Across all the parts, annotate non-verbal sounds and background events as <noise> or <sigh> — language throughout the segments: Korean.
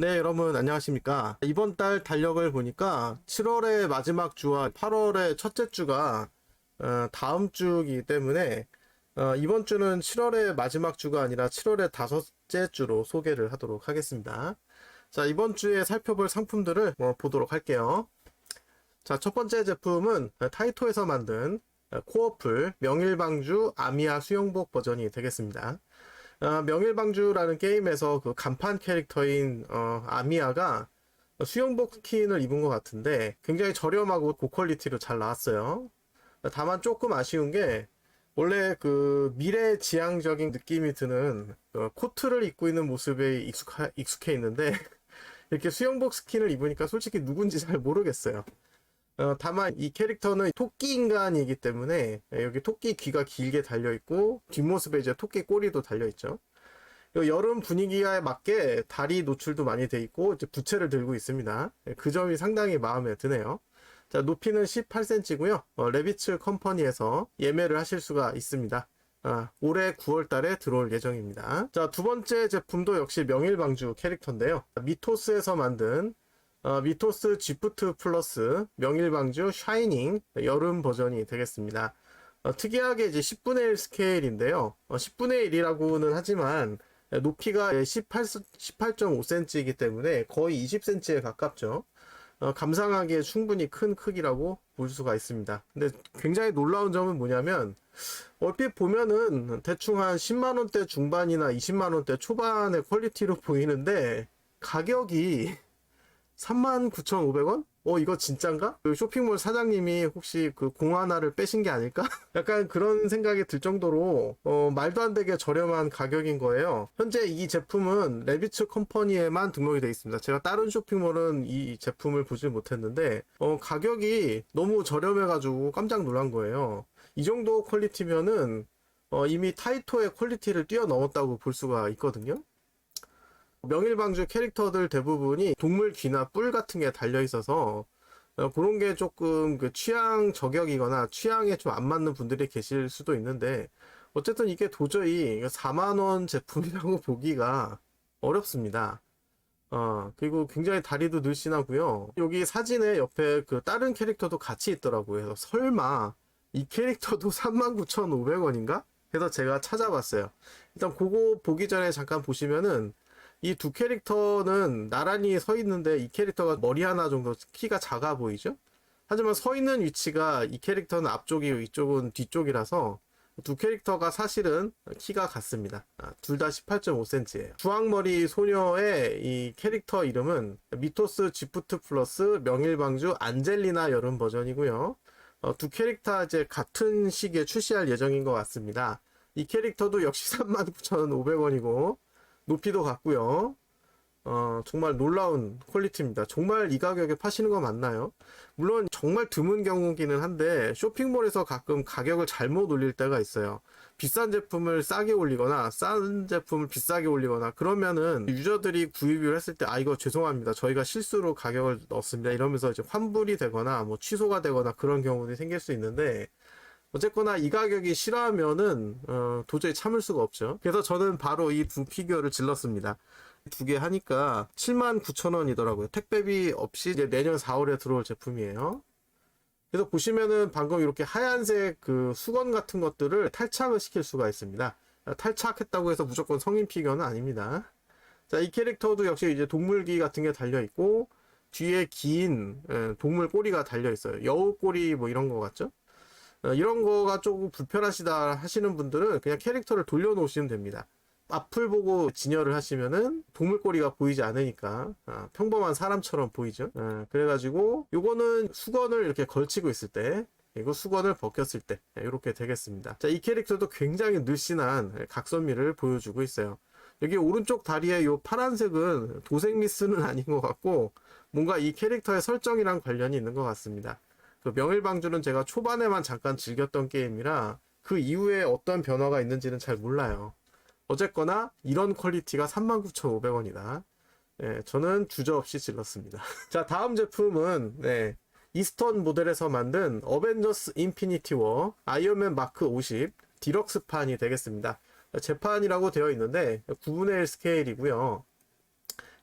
네, 여러분 안녕하십니까? 이번 달 달력을 보니까 7월의 마지막 주와 8월의 첫째 주가 어, 다음 주이기 때문에 어, 이번 주는 7월의 마지막 주가 아니라 7월의 다섯째 주로 소개를 하도록 하겠습니다. 자, 이번 주에 살펴볼 상품들을 어, 보도록 할게요. 자, 첫 번째 제품은 타이토에서 만든 코어풀 명일방주 아미아 수영복 버전이 되겠습니다. 어, 명일방주라는 게임에서 그 간판 캐릭터인 어, 아미아가 수영복 스킨을 입은 것 같은데 굉장히 저렴하고 고퀄리티로 잘 나왔어요. 다만 조금 아쉬운 게 원래 그 미래 지향적인 느낌이 드는 어, 코트를 입고 있는 모습에 익숙하, 익숙해 있는데 <laughs> 이렇게 수영복 스킨을 입으니까 솔직히 누군지 잘 모르겠어요. 어, 다만 이 캐릭터는 토끼 인간이기 때문에 예, 여기 토끼 귀가 길게 달려 있고 뒷모습에 이제 토끼 꼬리도 달려 있죠. 요 여름 분위기에 맞게 다리 노출도 많이 돼 있고 이제 부채를 들고 있습니다. 예, 그 점이 상당히 마음에 드네요. 자 높이는 18cm고요. 어, 레비츠 컴퍼니에서 예매를 하실 수가 있습니다. 아, 올해 9월 달에 들어올 예정입니다. 자 두 번째 제품도 역시 명일방주 캐릭터인데요. 미토스에서 만든 어, 미토스 지프트 플러스 명일방주 샤이닝 여름 버전이 되겠습니다. 어, 특이하게 이제 10분의 1 스케일인데요. 어, 10분의 1이라고는 하지만 높이가 18, 18.5cm이기 때문에 거의 20cm에 가깝죠. 어, 감상하기에 충분히 큰 크기라고 볼 수가 있습니다. 근데 굉장히 놀라운 점은 뭐냐면 얼핏 보면은 대충 한 10만 원대 중반이나 20만 원대 초반의 퀄리티로 보이는데 가격이 39,500원? 어, 이거 진짠가? 그 쇼핑몰 사장님이 혹시 그 공 하나를 빼신 게 아닐까? <laughs> 약간 그런 생각이 들 정도로, 어, 말도 안 되게 저렴한 가격인 거예요. 현재 이 제품은 레비츠 컴퍼니에만 등록이 되어 있습니다. 제가 다른 쇼핑몰은 이 제품을 보지 못했는데, 어, 가격이 너무 저렴해가지고 깜짝 놀란 거예요. 이 정도 퀄리티면은, 어, 이미 타이토의 퀄리티를 뛰어넘었다고 볼 수가 있거든요. 명일방주 캐릭터들 대부분이 동물 귀나 뿔 같은 게 달려 있어서 어, 그런 게 조금 그 취향 저격이거나 취향에 좀 안 맞는 분들이 계실 수도 있는데 어쨌든 이게 도저히 4만원 제품이라고 <laughs> 보기가 어렵습니다. 어, 그리고 굉장히 다리도 늘씬하고요. 여기 사진에 옆에 그 다른 캐릭터도 같이 있더라고요. 그래서 설마 이 캐릭터도 <laughs> 39,500원인가? 해서 제가 찾아봤어요. 일단 그거 보기 전에 잠깐 보시면은 이 두 캐릭터는 나란히 서 있는데 이 캐릭터가 머리 하나 정도 키가 작아 보이죠? 하지만 서 있는 위치가 이 캐릭터는 앞쪽이고 이쪽은 뒤쪽이라서 두 캐릭터가 사실은 키가 같습니다. 아, 둘다 18.5cm예요. 주황머리 소녀의 이 캐릭터 이름은 미토스 지프트 플러스 명일방주 안젤리나 여름 버전이고요. 어, 두 캐릭터 이제 같은 시기에 출시할 예정인 것 같습니다. 이 캐릭터도 역시 <laughs> 39,500원이고 높이도 같고요. 어, 정말 놀라운 퀄리티입니다. 정말 이 가격에 파시는 거 맞나요? 물론 정말 드문 경우기는 한데 쇼핑몰에서 가끔 가격을 잘못 올릴 때가 있어요. 비싼 제품을 싸게 올리거나 싼 제품을 비싸게 올리거나 그러면은 유저들이 구입을 했을 때 아 이거 죄송합니다. 저희가 실수로 가격을 넣었습니다. 이러면서 이제 환불이 되거나 뭐 취소가 되거나 그런 경우들이 생길 수 있는데 어쨌거나 이 가격이 싫어하면은 어, 도저히 참을 수가 없죠. 그래서 저는 바로 이 두 피규어를 질렀습니다. 두 개 하니까 79,000원이더라고요. 택배비 없이 이제 내년 4월에 들어올 제품이에요. 그래서 보시면은 방금 이렇게 하얀색 그 수건 같은 것들을 탈착을 시킬 수가 있습니다. 탈착했다고 해서 무조건 성인 피규어는 아닙니다. 자, 이 캐릭터도 역시 이제 동물기 같은 게 달려 있고 뒤에 긴 예, 동물 꼬리가 달려 있어요. 여우 꼬리 뭐 이런 거 같죠? 어, 이런 거가 조금 불편하시다 하시는 분들은 그냥 캐릭터를 돌려놓으시면 됩니다. 앞을 보고 진열을 하시면은 동물꼬리가 보이지 않으니까 아, 평범한 사람처럼 보이죠. 아, 그래가지고 요거는 수건을 이렇게 걸치고 있을 때 이거 수건을 벗겼을 때 이렇게 되겠습니다. 자, 이 캐릭터도 굉장히 늘씬한 각선미를 보여주고 있어요. 여기 오른쪽 다리에 요 파란색은 도색 미스는 <laughs> 아닌 것 같고 뭔가 이 캐릭터의 설정이랑 관련이 있는 것 같습니다. 그 명일방주는 제가 초반에만 잠깐 즐겼던 게임이라 그 이후에 어떤 변화가 있는지는 잘 몰라요. 어쨌거나 이런 퀄리티가 39,500원이다. 네, 저는 주저없이 질렀습니다. <laughs> 자, 다음 제품은 네, 이스턴 모델에서 만든 어벤져스 인피니티 워 아이언맨 마크 50 디럭스판이 되겠습니다. 재판이라고 되어 있는데 9분의 1 스케일이고요.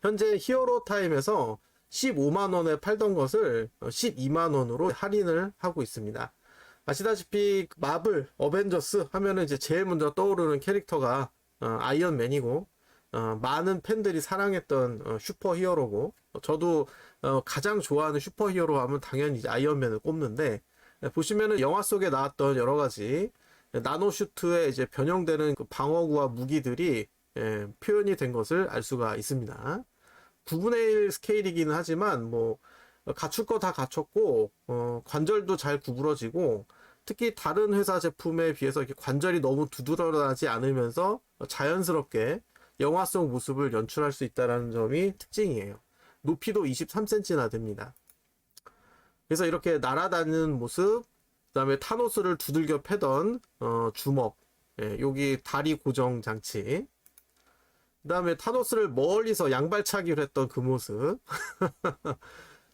현재 히어로 타임에서 15만 원에 팔던 것을 12만 원으로 할인을 하고 있습니다. 아시다시피 마블 어벤져스 하면은 이제 제일 먼저 떠오르는 캐릭터가 어, 아이언맨이고 어, 많은 팬들이 사랑했던 어, 슈퍼히어로고 저도 어, 가장 좋아하는 슈퍼히어로 하면 당연히 아이언맨을 꼽는데 예, 보시면은 영화 속에 나왔던 여러 가지 나노슈트에 이제 변형되는 그 방어구와 무기들이 예, 표현이 된 것을 알 수가 있습니다. 9분의 1 스케일이기는 하지만 뭐 갖출 거 다 갖췄고 어, 관절도 잘 구부러지고 특히 다른 회사 제품에 비해서 이렇게 관절이 너무 두드러나지 않으면서 자연스럽게 영화 속 모습을 연출할 수 있다는 점이 특징이에요. 높이도 23cm나 됩니다. 그래서 이렇게 날아다니는 모습, 그 다음에 타노스를 두들겨 패던 어, 주먹, 예, 여기 다리 고정 장치, 그 다음에 타노스를 멀리서 양발차기를 했던 그 모습. <laughs>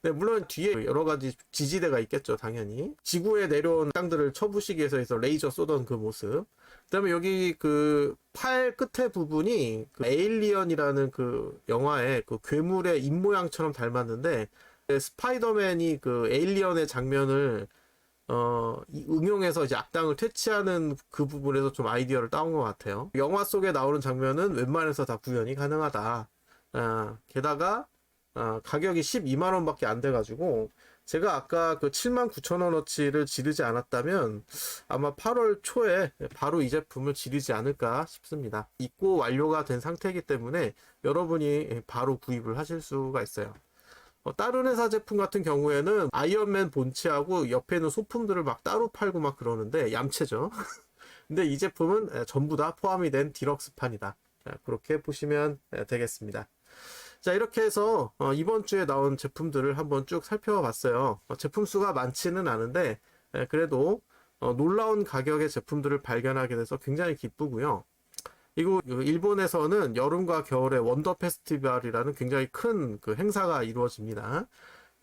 네, 물론 뒤에 여러 가지 지지대가 있겠죠, 당연히. 지구에 내려온 땅들을 쳐부시기 위해서 해서 레이저 쏘던 그 모습. 그 다음에 여기 그 팔 끝에 부분이 그 에일리언이라는 그 영화의 그 괴물의 입 모양처럼 닮았는데 스파이더맨이 그 에일리언의 장면을 어, 이 응용해서 이제 악당을 퇴치하는 그 부분에서 좀 아이디어를 따온 것 같아요. 영화 속에 나오는 장면은 웬만해서 다 구현이 가능하다. 아, 게다가 아, 가격이 12만 원밖에 안 돼가지고 제가 아까 그 7만 9천 원어치를 지르지 않았다면 아마 8월 초에 바로 이 제품을 지르지 않을까 싶습니다. 입고 완료가 된 상태이기 때문에 여러분이 바로 구입을 하실 수가 있어요. 어, 다른 회사 제품 같은 경우에는 아이언맨 본체하고 옆에 있는 소품들을 막 따로 팔고 막 그러는데 얌체죠. <laughs> 근데 이 제품은 에, 전부 다 포함이 된 디럭스판이다. 자, 그렇게 보시면 에, 되겠습니다. 자, 이렇게 해서 어, 이번 주에 나온 제품들을 한번 쭉 살펴봤어요. 어, 제품 수가 많지는 않은데 에, 그래도 어, 놀라운 가격의 제품들을 발견하게 돼서 굉장히 기쁘고요. 이거 일본에서는 여름과 겨울에 원더 페스티벌이라는 굉장히 큰 그 행사가 이루어집니다.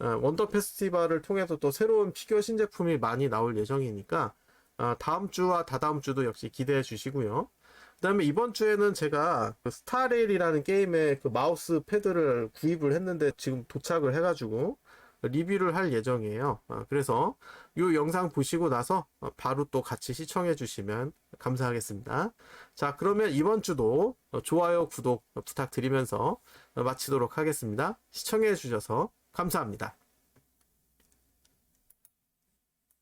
어, 원더 페스티벌을 통해서 또 새로운 피규어 신제품이 많이 나올 예정이니까 어, 다음 주와 다다음 주도 역시 기대해 주시고요. 그다음에 이번 주에는 제가 그 스타레일이라는 게임의 그 마우스 패드를 구입을 했는데 지금 도착을 해가지고 리뷰를 할 예정이에요. 어, 그래서 이 영상 보시고 나서 어, 바로 또 같이 시청해 주시면 감사하겠습니다. 자, 그러면 이번 주도 어, 좋아요, 구독 부탁드리면서 어, 마치도록 하겠습니다. 시청해 주셔서 감사합니다.